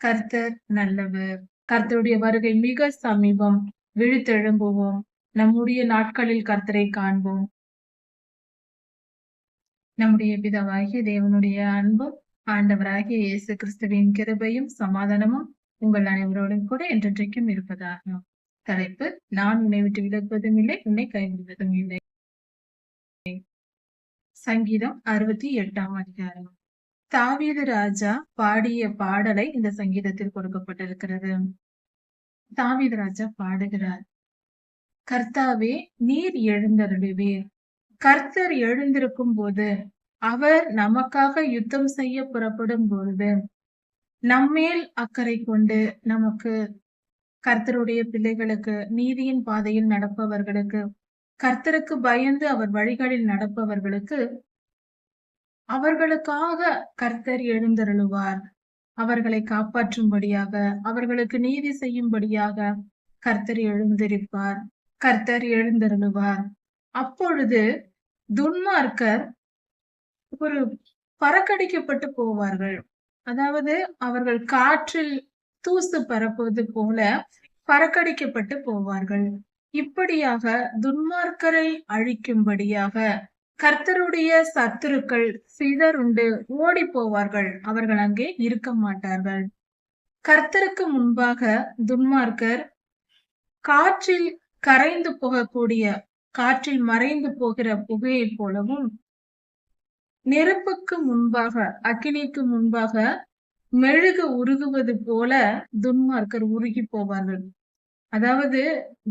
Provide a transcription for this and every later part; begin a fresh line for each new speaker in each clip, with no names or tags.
கர்த்தர் நல்லவர். கர்த்தருடைய வருகை மிக சமீபம். விழித்தெழும்புவோம். நம்முடைய நாட்களில் கர்த்தரை காண்போம். நம்முடைய பிதாவாகிய தேவனுடைய அன்பும் ஆண்டவராகிய இயேசு கிறிஸ்துவின் கிருபையும் சமாதானமும் உங்கள் அனைவரோடும் கூட என்றென்றைக்கும் இருப்பதாக. தலைப்பு நான் உன்னை விட்டு விலகுவதும் இல்லை உன்னை கைவிடுவதும் இல்லை. சங்கீதம் அறுபத்தி எட்டாம் அதிகாரம். தாவீது ராஜா பாடிய பாடலை இந்த சங்கீதத்தில் கொடுக்கப்பட்டிருக்கிறது. தாவீது ராஜா பாடுகிறார். கர்த்தாவே நீர் எழுந்தருளுவீர் கர்த்தர் எழுந்திருக்கும் போது அவர் நமக்காக யுத்தம் செய்ய புறப்படும் பொழுது நம்மேல் அக்கறை கொண்டு நமக்கு கர்த்தருடைய பிள்ளைகளுக்கு நீதியின் பாதையில் நடப்பவர்களுக்கு கர்த்தருக்கு பயந்து அவர் வழிகளில் நடப்பவர்களுக்கு அவர்களுக்காக கர்த்தர் எழுந்தருளுவார். அவர்களை காப்பாற்றும்படியாக அவர்களுக்கு நீதி செய்யும்படியாக கர்த்தர் எழுந்திருப்பார். கர்த்தர் எழுந்தருளுவார். அப்பொழுது துன்மார்க்கர் ஒரு பறக்கடிக்கப்பட்டு போவார்கள். அதாவது அவர்கள் காற்றில் தூசு பரப்புவது போல பறக்கடிக்கப்பட்டு போவார்கள். இப்படியாக துன்மார்க்கரை அழிக்கும்படியாக கர்த்தருடைய சத்துருக்கள் சிதறுண்டு ஓடி போவார்கள் அவர்கள் அங்கே இருக்க மாட்டார்கள். கர்த்தருக்கு முன்பாக துன்மார்க்கர் காற்றில் கரைந்து போகக்கூடிய காற்றில் மறைந்து போகிற புகையை போலவும் நெருப்புக்கு முன்பாக அக்கினிக்கு முன்பாக மெழுகு உருகுவது போல துன்மார்க்கர் உருகி போவார்கள். அதாவது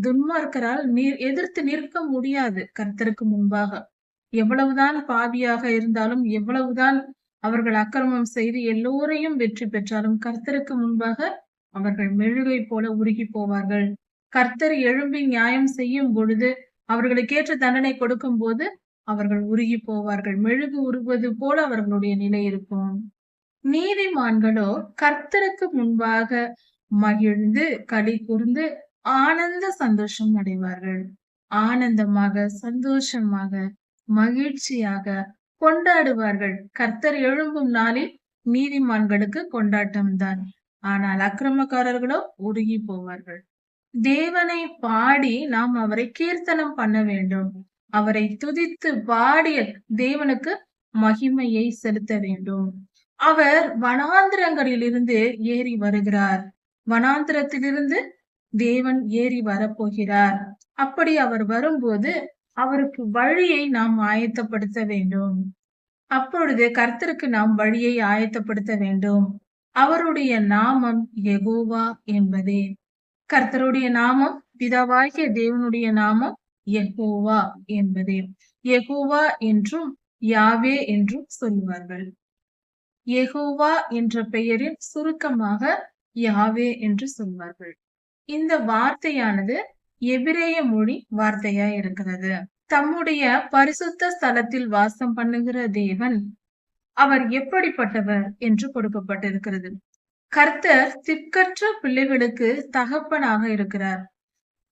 துன்மார்க்கரால் நீர் எதிர்த்து நிற்க முடியாது கர்த்தருக்கு முன்பாக. எவ்வளவுதான் பாவியாக இருந்தாலும் எவ்வளவுதான் அவர்கள் அக்கிரமம் செய்து எல்லோரையும் வெற்றி பெற்றாலும் கர்த்தருக்கு முன்பாக அவர்கள் மெழுகை போல உருகி போவார்கள். கர்த்தர் எழும்பி நியாயம் செய்யும் பொழுது அவர்களுக்கு ஏற்ற தண்டனை கொடுக்கும் போது அவர்கள் உருகி போவார்கள். மெழுகு உருகுவது போல அவர்களுடைய நிலை இருக்கும். நீதிமான்களோ கர்த்தருக்கு முன்பாக மகிழ்ந்து களி கூர்ந்து ஆனந்த சந்தோஷம் அடைவார்கள். ஆனந்தமாக சந்தோஷமாக மகிழ்ச்சியாக கொண்டாடுவார்கள். கர்த்தர் எழும்பும் நாளில் நீதிமான்களுக்கு கொண்டாட்டம் தான் ஆனால் அக்கிரமக்காரர்களோ உருகி போவார்கள். தேவனை பாடி நாம் அவரை கீர்த்தனம் பண்ண வேண்டும். அவரை துதித்து பாடிய தேவனுக்கு மகிமையை செலுத்த வேண்டும். அவர் வனாந்திரங்களிலிருந்து ஏறி வருகிறார். வனாந்திரத்திலிருந்து தேவன் ஏறி வரப்போகிறார். அப்படி அவர் வரும்போது அவருக்கு வழியை நாம் ஆயத்தப்படுத்த வேண்டும். அப்பொழுது கர்த்தருக்கு நாம் வழியை ஆயத்தப்படுத்த வேண்டும். அவருடைய நாமம் எகோவா என்பதே. கர்த்தருடைய நாமம் பிதாவாகிய தேவனுடைய நாமம் எகோவா என்பதே. எகோவா என்றும் யாவே என்றும் சொல்வார்கள் எகோவா என்ற பெயரில் சுருக்கமாக யாவே என்று சொல்வார்கள். இந்த வார்த்தையானது எபிரேய மொழி வார்த்தையா இருக்கிறது. தம்முடைய பரிசுத்த ஸ்தலத்தில் வாசம் பண்ணுகிற தேவன் அவர் எப்படிப்பட்டவர் என்று கொடுக்கப்பட்டிருக்கிறது. கர்த்தர் திக்கற்ற பிள்ளைகளுக்கு தகப்பனாக இருக்கிறார்.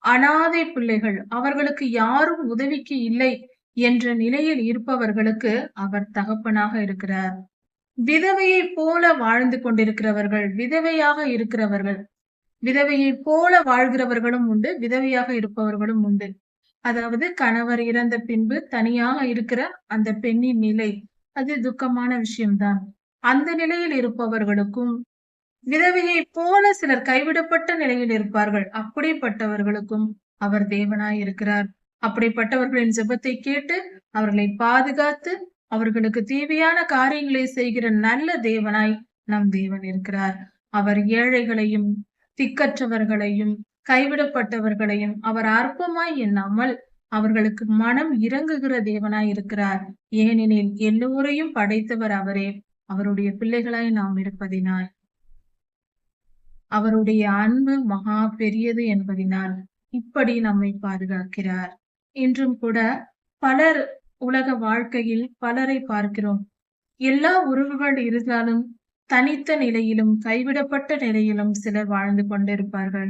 அனாதை பிள்ளைகள் அவர்களுக்கு யாரும் உதவிக்கு இல்லை என்ற நிலையில் இருப்பவர்களுக்கு அவர் தகப்பனாக இருக்கிறார். விதவையை போல வாழ்ந்து கொண்டிருக்கிறவர்கள் விதவையாக இருக்கிறவர்கள் விதவையை போல வாழ்கிறவர்களும் உண்டு விதவையாக இருப்பவர்களும் உண்டு. அதாவது கணவர் இறந்த பின்பு தனியாக இருக்கிற அந்த பெண்ணின் நிலை அது துக்கமான விஷயம்தான். அந்த நிலையில் இருப்பவர்களுக்கும் விதவையை போல சிலர் கைவிடப்பட்ட நிலையில் இருப்பார்கள். அப்படிப்பட்டவர்களுக்கும் அவர் தேவனாய் இருக்கிறார். அப்படிப்பட்டவர்களின் ஜெபத்தை கேட்டு அவர்களை பாதுகாத்து அவர்களுக்கு தேவையான காரியங்களை செய்கிற நல்ல தேவனாய் நம் தேவன் இருக்கிறார். அவர் ஏழைகளையும் திக்கற்றவர்களையும் கைவிடப்பட்டவர்களையும் அவர் அற்பமாய் எண்ணாமல் அவர்களுக்கு மனம் இறங்குகிற தேவனாய் இருக்கிறார். ஏனெனில் எல்லோரையும் படைத்தவர் அவரே. அவருடைய பிள்ளைகளாய் நாம் இருப்பதினால். அவருடைய அன்பு மகா பெரியது என்பதினால் இப்படி நம்மை பாதுகாக்கிறார். இன்றும் கூட பலர் உலக வாழ்க்கையில் பலரை பார்க்கிறோம். எல்லா உறவுகள் இருந்தாலும் தனித்த நிலையிலும் கைவிடப்பட்ட நிலையிலும் சிலர் வாழ்ந்து கொண்டிருப்பார்கள்.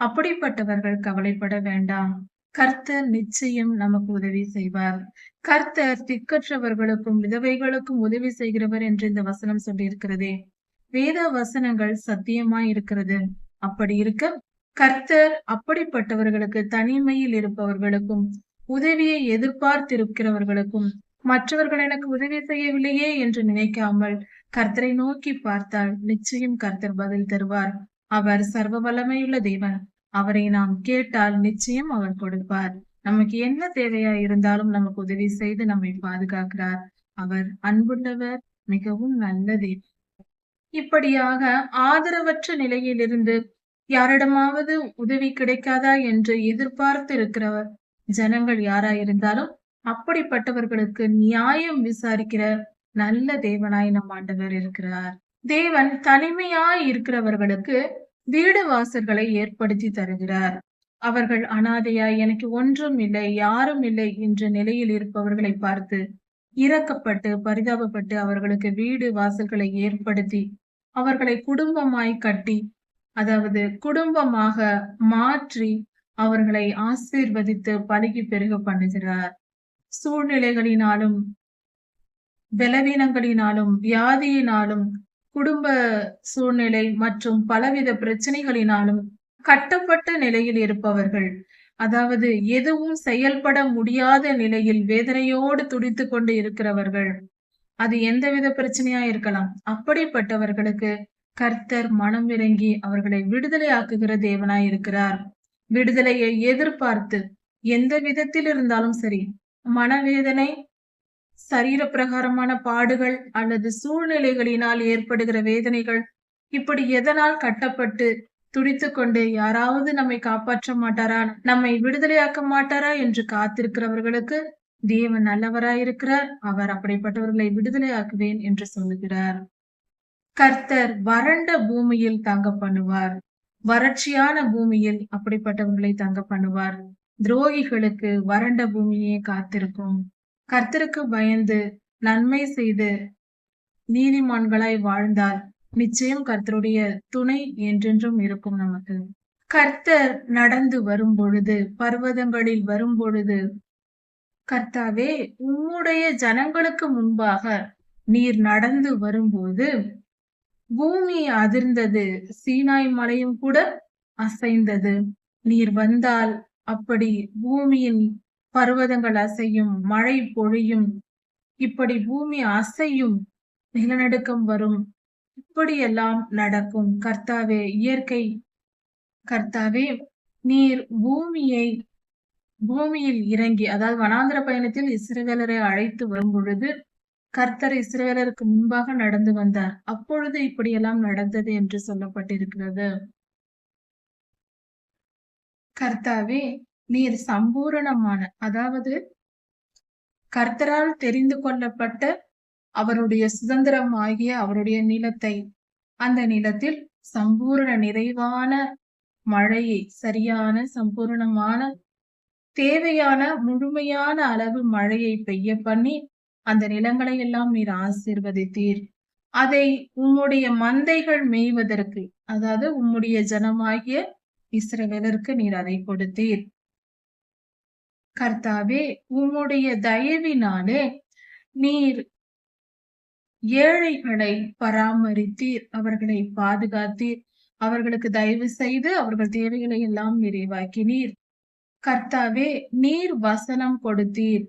அப்படிப்பட்டவர்கள் கவலைப்பட வேண்டாம். கர்த்தர் நிச்சயம் நமக்கு உதவி செய்வார். கர்த்தர் திக்கற்றவர்களுக்கும் விதவைகளுக்கும் உதவி செய்கிறவர் என்று இந்த வசனம் சொல்லியிருக்கிறதே. வேத வசனங்கள் சத்தியமாய் இருக்கிறது. அப்படி இருக்க கர்த்தர் அப்படிப்பட்டவர்களுக்கு தனிமையில் இருப்பவர்களுக்கும் உதவியை எதிர்பார்த்திருக்கிறவர்களுக்கும் மற்றவர்கள் எனக்கு உதவி செய்யவில்லையே என்று நினைக்காமல் கர்த்தரை நோக்கி பார்த்தால் நிச்சயம் கர்த்தர் பதில் தருவார். அவர் சர்வ வல்லமையுள்ள தேவன். அவரை நாம் கேட்டால் நிச்சயம் அவர் கொடுப்பார். நமக்கு என்ன தேவையா இருந்தாலும் நமக்கு உதவி செய்து நம்மை பாதுகாக்கிறார். அவர் அன்புள்ளவர் மிகவும் நல்லதே. இப்படியாக ஆதரவற்ற நிலையிலிருந்து யாரிடமாவது உதவி கிடைக்காதா என்று எதிர்பார்த்து இருக்கிறவர் ஜனங்கள் யாராயிருந்தாலும் அப்படிப்பட்டவர்களுக்கு நியாயம் விசாரிக்கிற நல்ல தேவனாய் நம் ஆண்டவர் இருக்கிறார். தேவன் தனிமையாய் இருக்கிறவர்களுக்கு வீடு வாசல்களை ஏற்படுத்தி தருகிறார். அவர்கள் அனாதையாய் எனக்கு ஒன்றும் இல்லை யாரும் இல்லை என்ற நிலையில் இருப்பவர்களை பார்த்து இறக்கப்பட்டு பரிதாபப்பட்டு அவர்களுக்கு வீடு வாசல்களை ஏற்படுத்தி அவர்களை குடும்பமாய் கட்டி அதாவது குடும்பமாக மாற்றி அவர்களை ஆசீர்வதித்து பழகி பெருக பண்ணுகிறார். சூழ்நிலைகளினாலும் பலவீனங்களினாலும் வியாதியினாலும் குடும்ப சூழ்நிலை மற்றும் பலவித பிரச்சனைகளினாலும் கட்டப்பட்ட நிலையில் இருப்பவர்கள். அதாவது எதுவும் செயல்பட முடியாத நிலையில் வேதனையோடு துடித்து கொண்டு இருக்கிறவர்கள். அது எந்தவித பிரச்சனையா இருக்கலாம். அப்படிப்பட்டவர்களுக்கு கர்த்தர் மனம் இறங்கி அவர்களை விடுதலை ஆக்குகிற தேவனாய் இருக்கிறார். விடுதலையை எதிர்பார்த்து எந்த விதத்தில் இருந்தாலும் சரி மனவேதனை சரீர பிரகாரமான பாடுகள் அல்லது சூழ்நிலைகளினால் ஏற்படுகிற வேதனைகள் இப்படி எதனால் கட்டப்பட்டு துடித்து கொண்டு யாராவது நம்மை காப்பாற்ற மாட்டாரா? நம்மை விடுதலையாக்க மாட்டாரா என்று காத்திருக்கிறவர்களுக்கு தேவன் நல்லவராயிருக்கிறார். அவர் அப்படிப்பட்டவர்களை விடுதலையாக்குவேன் என்று சொல்லுகிறார். கர்த்தர் வறண்ட பூமியில் தங்க பண்ணுவார். வறட்சியான பூமியில் அப்படிப்பட்டவர்களை தங்க பண்ணுவார். துரோகிகளுக்கு வறண்ட பூமியே காத்திருக்கும். கர்த்தருக்கு பயந்து நன்மை செய்து நீதிமான்களாய் வாழ்ந்தால் நிச்சயம் கர்த்தருடைய துணை என்றென்றும் இருக்கும் நமக்கு. கர்த்தர் நடந்து வரும் பொழுது பர்வதங்களில் வரும் பொழுது கர்த்தாவே உம்முடைய ஜனங்களுக்கு முன்பாக நீர் நடந்து வரும்போது பூமி அதிர்ந்தது சீனாய் மலையும் கூட அசைந்தது. நீர் வந்தால் அப்படி பூமியின் பர்வதங்கள் அசையும் மழை பொழியும் இப்படி பூமி அசையும் நிலநடுக்கம் வரும். இப்படியெல்லாம் நடக்கும். கர்த்தாவே இயற்கை கர்த்தாவே நீர் பூமியை பூமியில் இறங்கி அதாவது வனாந்திர பயணத்தில் இஸ்ரவேலரை அழைத்து வரும் பொழுது கர்த்தர் இஸ்ரவேலருக்கு முன்பாக நடந்து வந்தார். அப்பொழுது இப்படியெல்லாம் நடந்தது என்று சொல்லப்பட்டிருக்கிறது. கர்த்தாவே நீர் சம்பூரணமான அதாவது கர்த்தரால் தெரிந்து கொள்ளப்பட்ட அவருடைய சுதந்திரம் ஆகிய அவருடைய நிலத்தை அந்த நிலத்தில் சம்பூரண நிறைவான மழையை சரியான சம்பூரணமான தேவையான முழுமையான அளவு மழையை பெய்ய பண்ணி அந்த நிலங்களை எல்லாம் நீர் ஆசீர்வதித்தீர். அதை உம்முடைய மந்தைகள் மேய்வதற்கு அதாவது உம்முடைய ஜனமாகிய இஸ்ரவேலருக்கு நீர் அதை கொடுத்தீர். கர்த்தாவே உம்முடைய தயவினாலே நீர் ஏழைகளை பராமரித்தீர் அவர்களை பாதுகாத்தீர் அவர்களுக்கு தயவு செய்து அவர்கள் தேவைகளை எல்லாம் நிறைவாக்கினீர். கர்த்தாவே நீர் வசனம் கொடுத்தீர்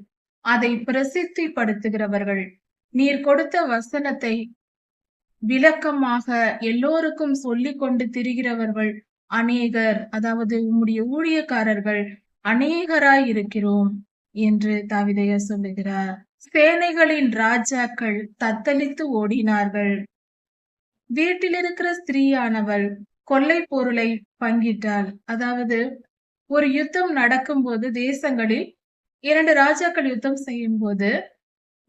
அதை பிரசித்தி படுத்துகிறவர்கள் நீர் கொடுத்த வசனத்தை விளக்கமாக எல்லோருக்கும் சொல்லிக் கொண்டு திரிகிறவர்கள் அநேகர் அதாவது உம்முடைய ஊழியக்காரர்கள் அநேகராய் இருக்கிறோம் என்று தாவிதைய சொல்லுகிறார். சேனைகளின் ராஜாக்கள் தத்தளித்து ஓடினார்கள். வீட்டில் இருக்கிற ஸ்திரீயானவள் கொள்ளை பொருளை பங்கிட்டாள். அதாவது ஒரு யுத்தம் நடக்கும்போது தேசங்களில் இரண்டு ராஜாக்கள் யுத்தம் செய்யும் போது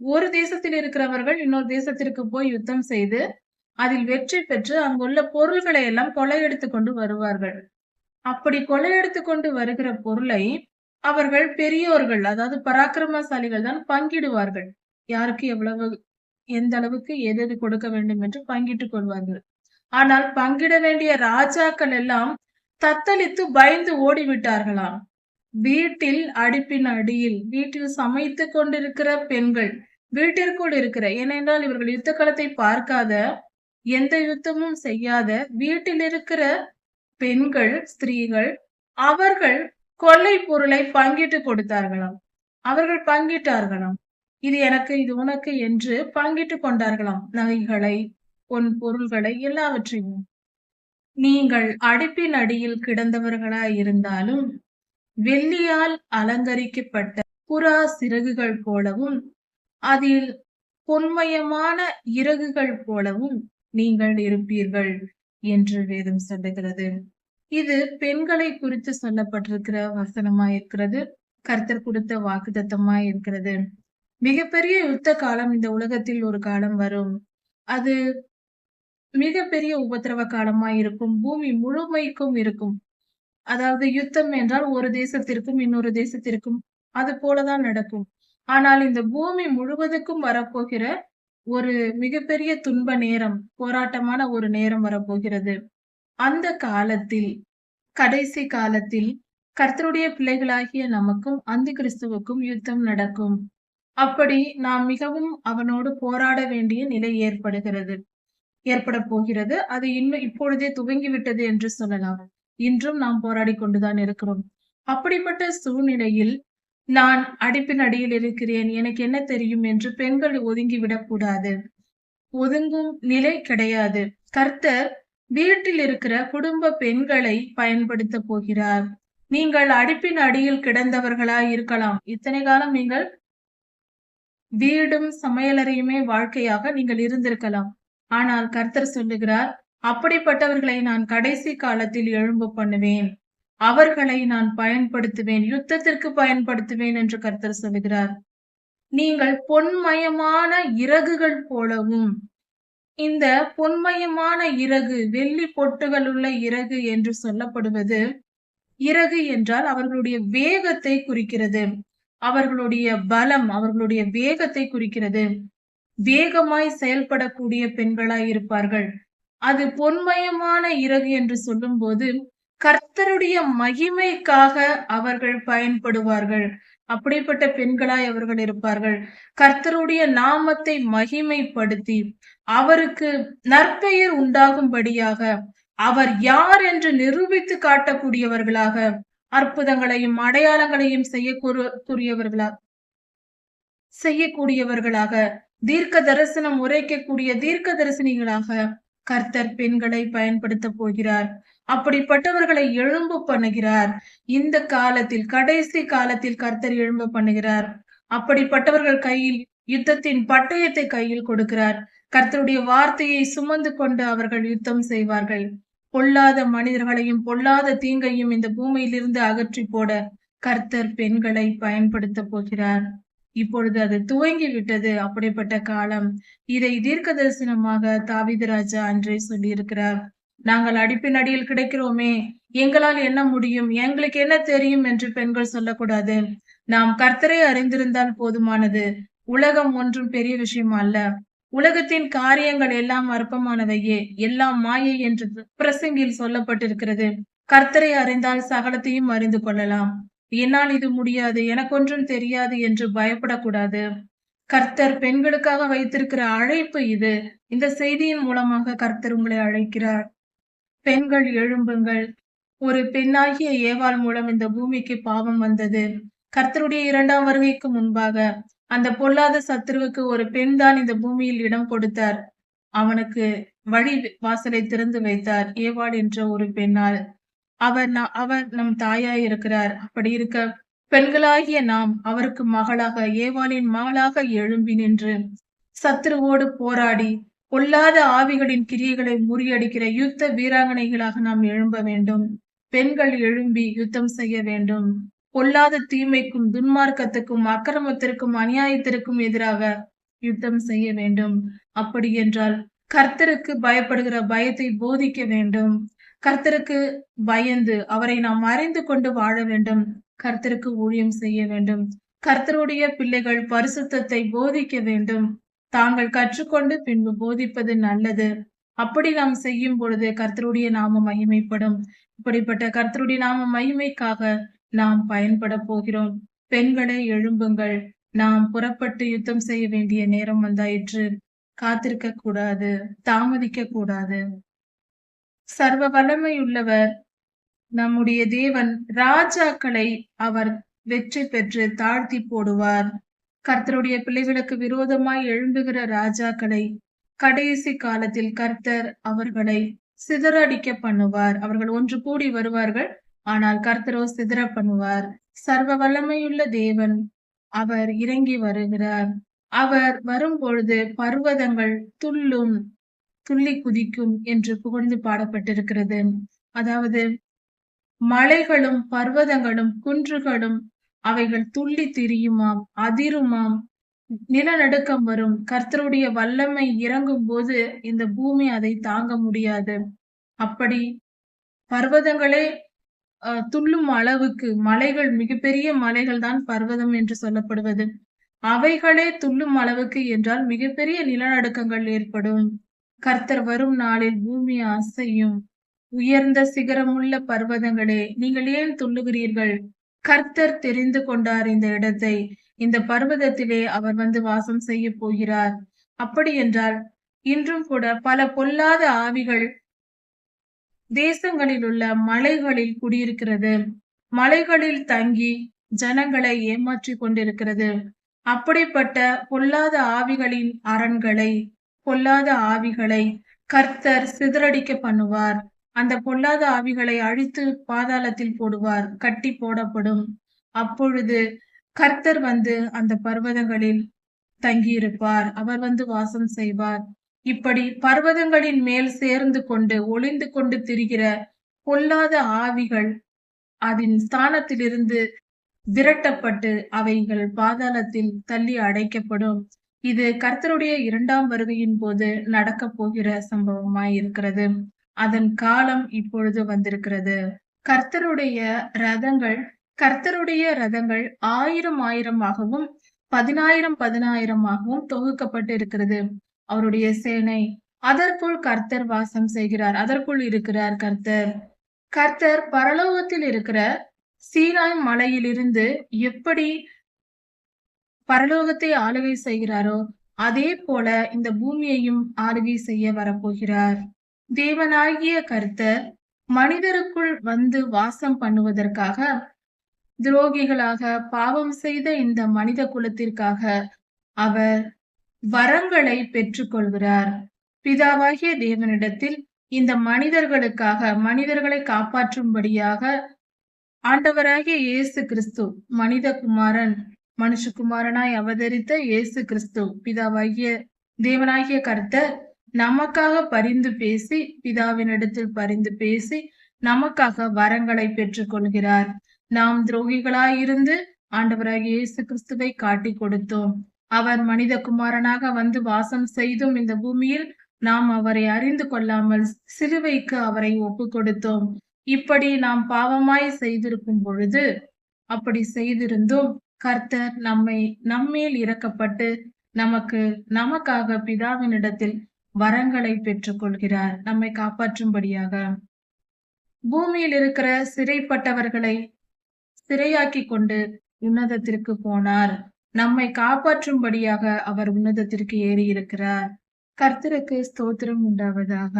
ஒரு தேசத்தில் இருக்கிறவர்கள் இன்னொரு தேசத்திற்கு போய் யுத்தம் செய்து அதில் வெற்றி பெற்று அங்குள்ள பொருள்களை எல்லாம் கொள்ளையடித்து கொண்டு வருவார்கள். அப்படி கொள்ளையடித்து கொண்டு வருகிற பொருளை அவர்கள் பெரியோர்கள் அதாவது பராக்கிரமசாலிகள் தான் பங்கிடுவார்கள். யாருக்கு எவ்வளவு எந்த அளவுக்கு எது எது கொடுக்க வேண்டும் என்று பங்கிட்டுக் கொள்வார்கள். ஆனால் பங்கிட வேண்டிய ராஜாக்கள் எல்லாம் தத்தளித்து பயந்து ஓடிவிட்டார்களாம். வீட்டில் அடுப்பின் அடியில் வீட்டில் சமைத்து கொண்டிருக்கிற பெண்கள் வீட்டிற்குள் இருக்கிற ஏனென்றால் இவர்கள் யுத்த களத்தை பார்க்காத எந்த யுத்தமும் செய்யாத வீட்டில் இருக்கிற பெண்கள் ஸ்திரீகள் அவர்கள் கொள்ளை பொருளை பங்கிட்டு கொடுத்தார்களாம். அவர்கள் பங்கிட்டார்களாம். இது எனக்கு இது உனக்கு என்று பங்கிட்டு கொண்டார்களாம். நகைகளை பொன் பொருள்களை எல்லாவற்றையும். நீங்கள் அடுப்பின் அடியில் கிடந்தவர்களாய் இருந்தாலும் வெள்ளியால் அலங்கரிக்கப்பட்ட புறா சிறகுகள் போலவும் அதில் பொன்மயமான இறகுகள் போலவும் நீங்கள் இருப்பீர்கள். என்று வேதம் சொல்லுகிறது. இது பெண்களை குறித்து சொல்லப்பட்டிருக்கிற வசனமா இருக்கிறது. கர்த்தர் கொடுத்த வாக்குதத்தமா இருக்கிறது. மிகப்பெரிய யுத்த காலம் இந்த உலகத்தில் ஒரு காலம் வரும். அது மிகப்பெரிய உபத்திரவ காலமா இருக்கும். பூமி முழுமைக்கும் இருக்கும். அதாவது யுத்தம் என்றால் ஒரு தேசத்திற்கும் இன்னொரு தேசத்திற்கும் அது போலதான் நடக்கும். ஆனால் இந்த பூமி முழுவதுக்கும் வரப்போகிற ஒரு மிகப்பெரிய துன்ப நேரம் போராட்டமான ஒரு நேரம் வரப்போகிறது. அந்த காலத்தில் கடைசி காலத்தில் கர்த்தருடைய பிள்ளைகளாகிய நமக்கும் அந்த கிறிஸ்துவுக்கும் யுத்தம் நடக்கும். அப்படி நாம் மிகவும் அவனோடு போராட வேண்டிய நிலை ஏற்படுகிறது. ஏற்பட போகிறது. அது இன்னும் இப்பொழுதே துவங்கிவிட்டது என்று சொல்லலாம். இன்றும் நாம் போராடி கொண்டுதான் இருக்கிறோம். அப்படிப்பட்ட சூழ்நிலையில் நான் அடிப்பின் அடியில் இருக்கிறேன். எனக்கு என்ன தெரியும்? என்று பெண்கள் ஒதுங்கி விடக்கூடாது ஒதுங்கும் நிலை கிடையாது. கர்த்தர் வீட்டில் இருக்கிற குடும்ப பெண்களை பயன்படுத்த போகிறார். நீங்கள் அடிப்பின் அடியில் கிடந்தவர்களாய் இருக்கலாம். இத்தனை காலம் நீங்கள் வீடும் சமையலறையுமே வாழ்க்கையாக நீங்கள் இருந்திருக்கலாம். ஆனால் கர்த்தர் சொல்லுகிறார் அப்படிப்பட்டவர்களை நான் கடைசி காலத்தில் எழும்ப பண்ணுவேன். அவர்களை நான் பயன்படுத்துவேன் யுத்தத்திற்கு பயன்படுத்துவேன் என்று கர்த்தர் சொல்லுகிறார். நீங்கள் பொன்மயமான இறகுகள் போலவும் இந்த பொன்மயமான இறகு வெள்ளி பொட்டுகள் உள்ள இறகு என்று சொல்லப்படுவது இறகு என்றால் அவர்களுடைய வேகத்தை குறிக்கிறது. அவர்களுடைய பலம் அவர்களுடைய வேகத்தை குறிக்கிறது. வேகமாய் செயல்படக்கூடிய பெண்களாய் இருப்பார்கள். அது பொன்மயமான இறகு என்று சொல்லும் போது கர்த்தருடைய மகிமைக்காக அவர்கள் பயன்படுவார்கள். அப்படிப்பட்ட பெண்களாய் அவர்கள் இருப்பார்கள். கர்த்தருடைய நாமத்தை மகிமைப்படுத்தி அவருக்கு நற்பெயர் உண்டாகும்படியாக அவர் யார் என்று நிரூபித்து காட்டக்கூடியவர்களாக அற்புதங்களையும் அடையாளங்களையும் செய்யக்கூடியவர்களா செய்யக்கூடியவர்களாக தீர்க்க தரிசனம் உரைக்கக்கூடிய தீர்க்க தரிசனிகளாக கர்த்தர் பெண்களை பயன்படுத்த போகிறார். அப்படிப்பட்டவர்களை எழும்பு பண்ணுகிறார். இந்த காலத்தில் கடைசி காலத்தில் கர்த்தர் எழும்பு பண்ணுகிறார். அப்படிப்பட்டவர்கள் கையில் யுத்தத்தின் பட்டயத்தை கையில் கொடுக்கிறார். கர்த்தருடைய வார்த்தையை சுமந்து கொண்டு அவர்கள் யுத்தம் செய்வார்கள். பொல்லாத மனிதர்களையும் பொல்லாத தீங்கையும் இந்த பூமியிலிருந்து அகற்றி போட கர்த்தர் பெண்களை பயன்படுத்த போகிறார். இப்பொழுது அது துவங்கி விட்டது அப்படிப்பட்ட காலம். இதை தீர்க்க தரிசனமாக தாவித ராஜா அன்றே சொல்லியிருக்கிறார். நாங்கள் அடிப்பின் அடியில் கிடைக்கிறோமே. எங்களால் என்ன முடியும்? எங்களுக்கு என்ன தெரியும்? என்று பெண்கள் சொல்லக்கூடாது. நாம் கர்த்தரை அறிந்திருந்தால் போதுமானது. உலகம் ஒன்றும் பெரிய விஷயம் அல்ல. உலகத்தின் காரியங்கள் எல்லாம் அற்பமானவையே. எல்லாம் மாயை என்று பிரசங்கில் சொல்லப்பட்டிருக்கிறது. கர்த்தரை அறிந்தால் சகலத்தையும் அறிந்து கொள்ளலாம். என்னால் இது முடியாது. எனக்கொன்றும் தெரியாது என்று பயப்படக்கூடாது. கர்த்தர் பெண்களுக்காக வைத்திருக்கிற அழைப்பு இது. இந்த செய்தியின் மூலமாக கர்த்தர் உங்களை அழைக்கிறார். பெண்கள் எழும்புங்கள். ஒரு பெண்ணாகிய ஏவாள் மூலம் இந்த பூமிக்கு பாவம் வந்தது. கர்த்தருடைய இரண்டாம் வருகைக்கு முன்பாக அந்த பொல்லாத சத்துருவுக்கு ஒரு பெண் தான் இந்த பூமியில் இடம் கொடுத்தார். அவனுக்கு வழி வாசலை திறந்து வைத்தார். ஏவாள் என்ற ஒரு பெண்ணால். அவர் அவர் நம் தாயாய் இருக்கிறார். அப்படி இருக்க பெண்களாகிய நாம் அவருக்கு மகளாக ஏவாளின் மகளாக எழும்பி நின்று சத்துருவோடு போராடி பொல்லாத ஆவிகளின் கிரியைகளை முறியடிக்கிற யுத்த வீராங்கனைகளாக நாம் எழும்ப வேண்டும். பெண்கள் எழும்பி யுத்தம் செய்ய வேண்டும். பொல்லாத தீமைக்கும் துன்மார்க்கத்துக்கும் அக்கிரமத்திற்கும் அநியாயத்திற்கும் எதிராக யுத்தம் செய்ய வேண்டும். அப்படி என்றால் கர்த்தருக்கு பயப்படுகிற பயத்தை போதிக்க வேண்டும். கர்த்தருக்கு பயந்து அவரை நாம் அறிந்து கொண்டு வாழ வேண்டும். கர்த்தருக்கு ஊழியம் செய்ய வேண்டும். கர்த்தருடைய பிள்ளைகள் பரிசுத்தத்தை போதிக்க வேண்டும். தாங்கள் கற்றுக்கொண்டு பின்பு போதிப்பது நல்லது. அப்படி நாம் செய்யும் பொழுது கர்த்தருடைய நாம மகிமைப்படும். இப்படிப்பட்ட கர்த்தருடைய நாம மகிமைக்காக நாம் பயன்பட போகிறோம். பெண்களை எழும்புங்கள். நாம் புறப்பட்டு யுத்தம் செய்ய வேண்டிய நேரம் வந்தாயிற்று. காத்திருக்க கூடாது தாமதிக்க கூடாது சர்வ வல்லமையுள்ளவர் நம்முடைய தேவன் ராஜாக்களை அவர் வெற்றி பெற்று தாழ்த்தி போடுவார். கர்த்தருடைய பிள்ளைகளுக்கு விரோதமாய் எழும்புகிற ராஜாக்களை கடைசி காலத்தில் கர்த்தர் அவர்களை சிதறடிக்க பண்ணுவார். அவர்கள் ஒன்று கூடி வருவார்கள் ஆனால் கர்த்தரோ சிதற பண்ணுவார். சர்வ வல்லமையுள்ள தேவன் அவர் இறங்கி வருகிறார். அவர் வரும்பொழுது பர்வதங்கள் துள்ளும் துள்ளி குதிக்கும் என்று புகழ்ந்து பாடப்பட்டிருக்கிறது. அதாவது மலைகளும் பர்வதங்களும் குன்றுகளும் அவைகள் துள்ளி திரியுமாம் அதிருமாம். நிலநடுக்கம் வரும். கர்த்தருடைய வல்லமை இறங்கும் போது இந்த பூமி அதை தாங்க முடியாது. அப்படி பர்வதங்களே துள்ளும் அளவுக்கு மலைகள் மிகப்பெரிய மலைகள் தான் பர்வதம் என்று சொல்லப்படுவது. அவைகளே துள்ளும் அளவுக்கு என்றால் மிகப்பெரிய நிலநடுக்கங்கள் ஏற்படும். கர்த்தர் வரும் நாளில் பூமி அசையும். உயர்ந்த சிகரமுள்ள பர்வதங்களே நீங்கள் ஏன் துள்ளுகிறீர்கள்? கர்த்தர் தெரிந்து கொண்டார் இந்த இடத்தை. இந்த பர்வதத்திலே அவர் வந்து வாசம் செய்ய போகிறார். அப்படி என்றால் இன்றும் கூட பல பொல்லாத ஆவிகள் தேசங்களில் உள்ள மலைகளில் குடியிருக்கிறது. மலைகளில் தங்கி ஜனங்களை ஏமாற்றி கொண்டிருக்கிறது. அப்படிப்பட்ட பொல்லாத ஆவிகளின் அரண்களை பொல்லாத ஆவிகளை கர்த்தர் சிதறடிக்க பண்ணுவார். அந்த பொல்லாத ஆவிகளை அழித்து பாதாளத்தில் போடுவார் கட்டி போடப்படும். அப்பொழுது கர்த்தர் வந்து அந்த பர்வதங்களில் தங்கியிருப்பார். அவர் வந்து வாசம் செய்வார். இப்படி பர்வதங்களின் மேல் சேர்ந்து கொண்டு ஒளிந்து கொண்டு திரிகிற பொல்லாத ஆவிகள் அதன் ஸ்தானத்திலிருந்து விரட்டப்பட்டு அவைகள் பாதாளத்தில் தள்ளி அடைக்கப்படும். இது கர்த்தருடைய இரண்டாம் வருகையின் போது நடக்க போகிற சம்பவமாய் இருக்கிறது அதன் காலம் இப்பொழுது வந்திருக்கிறது. கர்த்தருடைய ரதங்கள் கர்த்தருடைய ரதங்கள் ஆயிரம் ஆயிரமாகவும் பதினாயிரம் பதினாயிரமாகவும் தொகுக்கப்பட்டு இருக்கிறது அவருடைய சேனை அதற்குள் கர்த்தர் வாசம் செய்கிறார். அதற்குள் இருக்கிறார் கர்த்தர். கர்த்தர் பரலோகத்தில் இருக்கிற சீனாய் மலையிலிருந்து எப்படி பரலோகத்தை ஆளுகை செய்கிறாரோ அதே போல இந்த பூமியையும் ஆளுகை செய்ய வரப்போகிறார். தேவனாகிய கர்த்தர் மனிதருக்குள் வந்து வாசம் பண்ணுவதற்காக துரோகிகளாக பாவம் செய்த இந்த மனித குலத்திற்காக அவர் வரங்களை பெற்றுக்கொள்கிறார். பிதாவாகிய தேவனிடத்தில் இந்த மனிதர்களுக்காக மனிதர்களை காப்பாற்றும்படியாக ஆண்டவராகிய இயேசு கிறிஸ்து மனித குமாரன் மனுஷகுமாரனாய் அவதரித்த இயேசு கிறிஸ்து பிதாவாகிய தேவனாகிய கர்த்தர் நமக்காக பரிந்து பேசி பிதாவினிடத்தில் பரிந்து பேசி நமக்காக வரங்களை பெற்றுக் கொள்கிறார் நாம் துரோகிகளாயிருந்து ஆண்டவராகிய இயேசு கிறிஸ்துவை காட்டி கொடுத்தோம். அவர் மனித குமாரனாக வந்து வாசம் செய்தும் இந்த பூமியில் நாம் அவரை அறிந்து கொள்ளாமல் சிலுவைக்கு அவரை ஒப்பு கொடுத்தோம். இப்படி நாம் பாவமாய் செய்திருக்கும் பொழுது அப்படி செய்திருந்தும் கர்த்தர் நம்மை நம்மேல் இறக்கப்பட்டு நமக்கு நமக்காக பிதாவினிடத்தில் வரங்களை பெற்றுக் கொள்கிறார் நம்மை காப்பாற்றும்படியாக. பூமியில் இருக்கிற சிறைப்பட்டவர்களை சிறையாக்கி கொண்டு உன்னதத்திற்கு போனார். நம்மை காப்பாற்றும்படியாக அவர் உன்னதத்திற்கு ஏறி இருக்கிறார் கர்த்தருக்கு ஸ்தோத்திரம் உண்டாவதாக.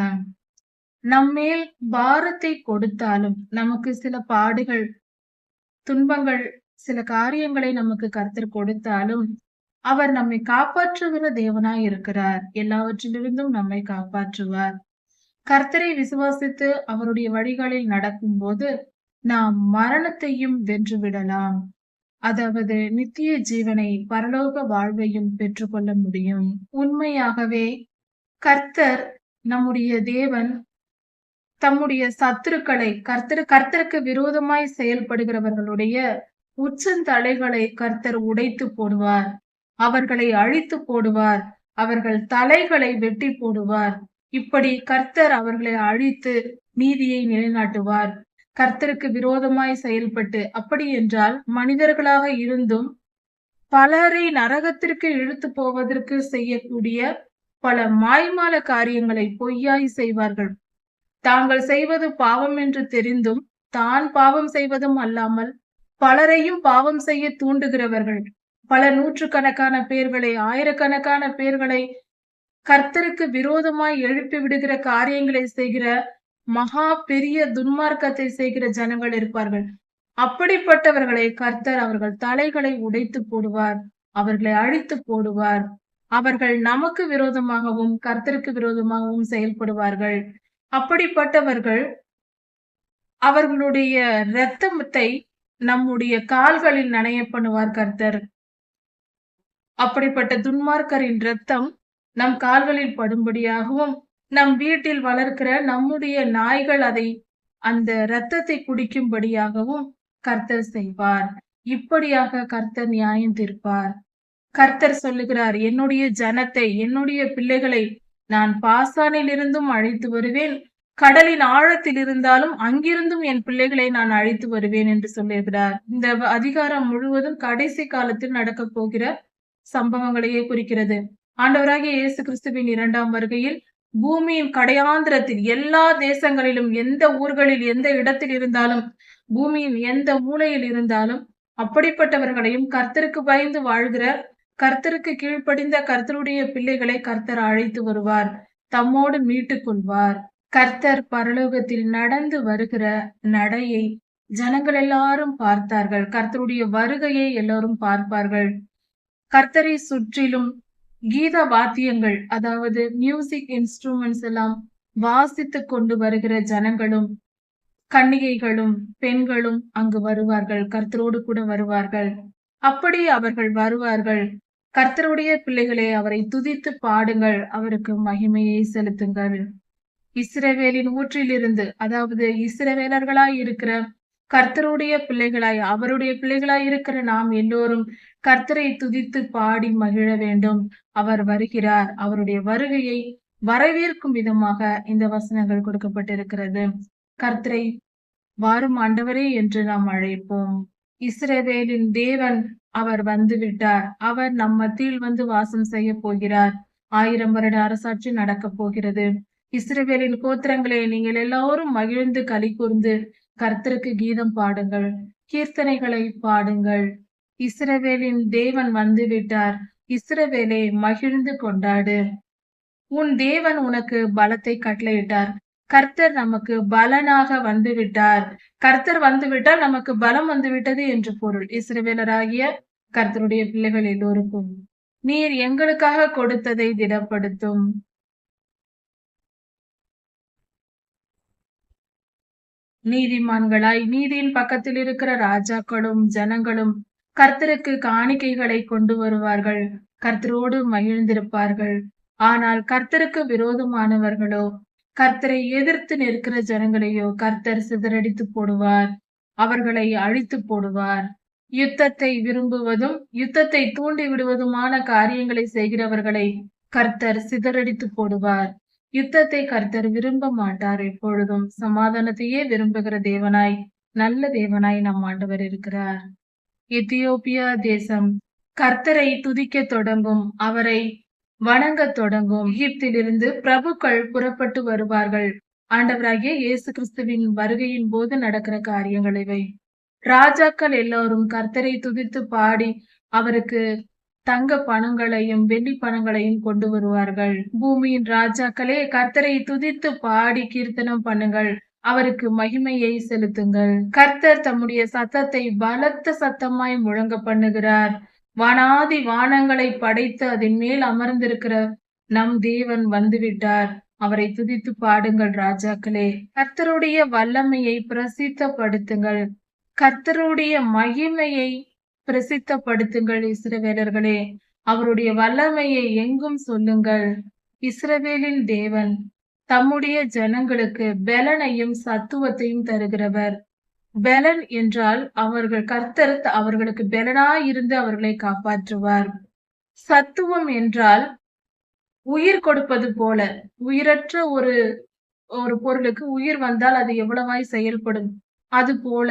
நம்மேல் பாரத்தை கொடுத்தாலும் நமக்கு சில பாடுகள் துன்பங்கள் சில காரியங்களை நமக்கு கர்த்தர் கொடுத்தாலும் அவர் நம்மை காப்பாற்றுகிற தேவனாய் இருக்கிறார். எல்லாவற்றிலிருந்தும் நம்மை காப்பாற்றுவார். கர்த்தரை விசுவாசித்து அவருடைய வழிகளில் நடக்கும் போது நாம் மரணத்தையும் வென்று விடலாம் அதாவது நித்திய ஜீவனை பரலோக வாழ்வையும் பெற்றுக்கொள்ள முடியும். உண்மையாகவே கர்த்தர் நம்முடைய தேவன் தம்முடைய சத்துருக்களை கர்த்தர் கர்த்தருக்கு விரோதமாய் செயல்படுகிறவர்களுடைய உச்சந்தலைகளை கர்த்தர் உடைத்து போடுவார். அவர்களை அழித்து போடுவார். அவர்கள் தலைகளை வெட்டி போடுவார். இப்படி கர்த்தர் அவர்களை அழித்து நீதியை நிலைநாட்டுவார். கர்த்தருக்கு விரோதமாய் செயல்பட்டு அப்படி என்றால் மனிதர்களாக இருந்தும் பலரை நரகத்திற்கு இழுத்து போவதற்கு செய்யக்கூடிய பல மாய்மால காரியங்களை பொய்யாய் செய்வார்கள். தாங்கள் செய்வது பாவம் என்று தெரிந்தும் தான் பாவம் செய்வதும் அல்லாமல் பலரையும் பாவம் செய்ய தூண்டுகிறவர்கள். பல நூற்றுக்கணக்கான பேர்களை ஆயிரக்கணக்கான பேர்களை கர்த்தருக்கு விரோதமாய் எழுப்பி விடுகிற காரியங்களை செய்கிற மகா பெரிய துன்மார்க்கத்தை செய்கிற ஜனங்கள் இருப்பார்கள். அப்படிப்பட்டவர்களை கர்த்தர் அவர்கள் தலைகளை உடைத்து போடுவார் அவர்களை அழித்து போடுவார். அவர்கள் நமக்கு விரோதமாகவும் கர்த்தருக்கு விரோதமாகவும் செயல்படுவார்கள். அப்படிப்பட்டவர்கள் அவர்களுடைய இரத்தத்தை நம்முடைய கால்களில் நனைய பண்ணுவார் கர்த்தர். அப்படிப்பட்ட துன்மார்க்கரின் இரத்தம் நம் கால்களில் படும்படியாகவும் நம் வீட்டில் வளர்க்கிற நம்முடைய நாய்கள் அதை அந்த இரத்தத்தை குடிக்கும்படியாகவும் கர்த்தர் செய்வார். இப்படியாக கர்த்தர் நியாயம் தீர்ப்பார் கர்த்தர் சொல்லுகிறார் என்னுடைய ஜனத்தை என்னுடைய பிள்ளைகளை நான் பாசானிலிருந்தும் அழைத்து வருவேன். கடலின் ஆழத்தில் இருந்தாலும் அங்கிருந்தும் என் பிள்ளைகளை நான் அழைத்து வருவேன் என்று சொல்லுகிறார். இந்த அதிகாரம் முழுவதும் கடைசி காலத்தில் நடக்க போகிற சம்பவங்களையே குறிக்கிறது. ஆண்டவராகிய இயேசு கிறிஸ்துவின் இரண்டாம் வருகையில் பூமியின் கடையாந்திரத்தில் எல்லா தேசங்களிலும் எந்த ஊர்களில் எந்த இடத்தில் இருந்தாலும் பூமியின் எந்த மூலையில் இருந்தாலும் அப்படிப்பட்டவர்களையும் கர்த்தருக்கு பயந்து வாழ்கிற கர்த்தருக்கு கீழ்ப்படிந்த கர்த்தருடைய பிள்ளைகளை கர்த்தர் அழைத்து வருவார். தம்மோடு மீட்டுக் கொள்வார். கர்த்தர் பரலோகத்தில் நடந்து வருகிற நடையை ஜனங்கள் எல்லாரும் பார்த்தார்கள். கர்த்தருடைய வருகையை எல்லாரும் பார்ப்பார்கள். கர்த்தரை சுற்றிலும் கீத வாத்தியங்கள் அதாவது மியூசிக் இன்ஸ்ட்ருமெண்ட்ஸ் எல்லாம் வாசித்து கொண்டு வருகிற ஜனங்களும் கன்னிகைகளும் பெண்களும் அங்கு வருவார்கள். கர்த்தரோடு கூட வருவார்கள். அப்படி அவர்கள் வருவார்கள். கர்த்தருடைய பிள்ளைகளே அவரை துதித்து பாடுங்கள். அவருக்கு மகிமையை செலுத்துங்கள். இஸ்ரவேலின் ஊற்றிலிருந்து அதாவது இஸ்ரவேலர்களாய் இருக்கிற கர்த்தருடைய பிள்ளைகளாய் அவருடைய பிள்ளைகளாய் இருக்கிற நாம் எல்லோரும் கர்த்தரை துதித்து பாடி மகிழ வேண்டும். அவர் வருகிறார். அவருடைய வருகையை வரவேற்கும் விதமாக இந்த வசனங்கள் கொடுக்கப்பட்டிருக்கிறது. கர்த்தரை வாரும் ஆண்டவரே என்று நாம் அழைப்போம். இஸ்ரவேலின் தேவன் அவர் வந்து விட்டார் அவர் நம் மத்தியில் வந்து வாசம் செய்ய போகிறார். ஆயிரம் வருட அரசாட்சி நடக்க போகிறது. இஸ்ரவேலின் கோத்திரங்களை நீங்கள் எல்லோரும் மகிழ்ந்து களி கூர்ந்து கர்த்தருக்கு கீதம் பாடுங்கள் கீர்த்தனைகளை பாடுங்கள். இஸ்ரவேலின் தேவன் வந்து விட்டார் இஸ்ரவேலே மகிழ்ந்து கொண்டாடு. உன் தேவன் உனக்கு பலத்தை கட்டளையிட்டார் கர்த்தர் நமக்கு பலனாக வந்து விட்டார் கர்த்தர் வந்து விட்டால் நமக்கு பலம் வந்துவிட்டது என்று பொருள். இஸ்ரவேலராகிய கர்த்தருடைய பிள்ளைகள் எல்லோருக்கும் நீர் எங்களுக்காக கொடுத்ததை திடப்படுத்தும். நீதிமான்களாய் நீதியின் பக்கத்தில் இருக்கிற ராஜாக்களும் ஜனங்களும் கர்த்தருக்கு காணிக்கைகளை கொண்டு வருவார்கள். கர்த்தரோடு மகிழ்ந்திருப்பார்கள். ஆனால் கர்த்தருக்கு விரோதமானவர்களோ கர்த்தரை எதிர்த்து நிற்கிற ஜனங்களையோ கர்த்தர் சிதறடித்து போடுவார். அவர்களை அழித்து போடுவார். யுத்தத்தை விரும்புவதும் யுத்தத்தை தூண்டி விடுவதுமான காரியங்களை செய்கிறவர்களை கர்த்தர் சிதறடித்து போடுவார். யுத்தத்தை கர்த்தர் விரும்ப மாட்டார் எப்பொழுதும். சமாதானத்தையே விரும்புகிற தேவனாய் நல்ல தேவனாய் நம் ஆண்டவர் இருக்கிறார். எத்தியோப்பியா தேசம் கர்த்தரை துதிக்க தொடங்கும் அவரை வணங்க தொடங்கும். எகிப்திலிருந்து பிரபுக்கள் புறப்பட்டு வருவார்கள். ஆண்டவராகிய இயேசு கிறிஸ்துவின் வருகையின் போது நடக்கிற காரியங்கள் இவை. ராஜாக்கள் எல்லோரும் கர்த்தரை துதித்து பாடி அவருக்கு தங்க பணங்களையும் வெள்ளி பணங்களையும் கொண்டு வருவார்கள். பூமியின் ராஜாக்களே கர்த்தரை துதித்து பாடி கீர்த்தனம் பண்ணுங்கள். அவருக்கு மகிமையை செலுத்துங்கள். கர்த்தர் தம்முடைய சத்தத்தை பலத்த சத்தமாய் முழங்க பண்ணுகிறார். வானாதி வானங்களை படைத்து அதன் மேல் அமர்ந்திருக்கிற நம் தேவன் வந்துவிட்டார். அவரை துதித்து பாடுங்கள் ராஜாக்களே. கர்த்தருடைய வல்லமையை பிரசித்தப்படுத்துங்கள். கர்த்தருடைய மகிமையை பிரசித்தப்படுத்துங்கள் இஸ்ரவேலர்களே. அவருடைய வல்லமையை எங்கும் சொல்லுங்கள். இஸ்ரவேலின் தேவன் தம்முடைய ஜனங்களுக்கு பெலனையும் சத்துவத்தையும் தருகிறவர். பெலன் என்றால் அவர்கள் கர்த்தர் அவர்களுக்கு பெலனாய் இருந்து அவர்களை காப்பாற்றுவார். சத்துவம் என்றால் உயிர் கொடுப்பது போல உயிரற்ற ஒரு ஒரு பொருளுக்கு உயிர் வந்தால் அது எவ்வளவாய் செயல்படும்? அது போல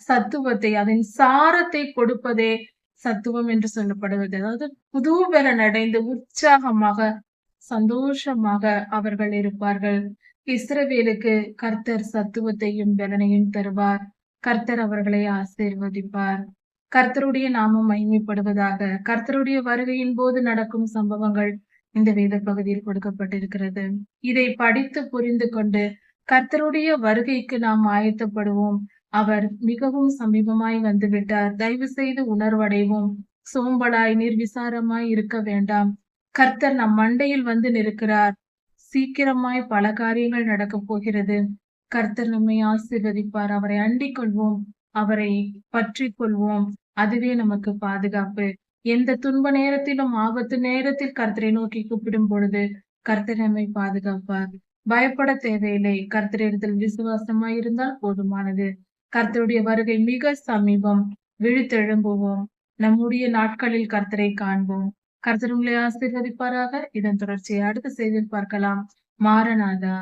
சத்துவத்தை அதன் சாரத்தை கொடுப்பதே சத்துவம் என்று சொல்லப்படுவது. அதாவது புதுபலன் அடைந்து உற்சாகமாக சந்தோஷமாக அவர்கள் இருப்பார்கள். இஸ்ரவேலுக்கு கர்த்தர் சத்துவத்தையும் பலனையும் தருவார். கர்த்தர் அவர்களை ஆசீர்வதிப்பார். கர்த்தருடைய நாமம் மகிமைப்படுவதாக கர்த்தருடைய வருகையின் போது நடக்கும் சம்பவங்கள் இந்த வேத பகுதியில் கொடுக்கப்பட்டிருக்கிறது. இதை படித்து புரிந்து கொண்டு கர்த்தருடைய வருகைக்கு நாம் ஆயத்தப்படுவோம். அவர் மிகவும் சமீபமாய் வந்துவிட்டார். தயவு செய்து உணர்வடைவோம். சோம்பலாய் நிர்விசாரமாய் இருக்க வேண்டாம். கர்த்தர் நம் மண்டையில் வந்து நிற்கிறார். சீக்கிரமாய் பல காரியங்கள் நடக்கப் போகிறது. கர்த்தர் நம்மை ஆசீர்வதிப்பார். அவரை அண்டிக் கொள்வோம். அவரை பற்றி கொள்வோம். அதுவே நமக்கு பாதுகாப்பு. எந்த துன்ப நேரத்திலும் ஆபத்து நேரத்தில் கர்த்தரை நோக்கி கூப்பிடும் பொழுது கர்த்தர் நம்மை பாதுகாப்பார். பயப்பட தேவையில்லை. கர்த்தரிடத்தில் விசுவாசமாய் இருந்தால் போதுமானது. கர்த்தருடைய வருகை மிக சமீபம். விழித்தெழும்புவோம். நம்முடைய நாட்களில் கர்த்தரை காண்போம். கர்த்தர் உங்களை ஆசீர்வதிப்பாராக. இதன் தொடர்ச்சியை அடுத்த செய்தியில் பார்க்கலாம். மாரநாதா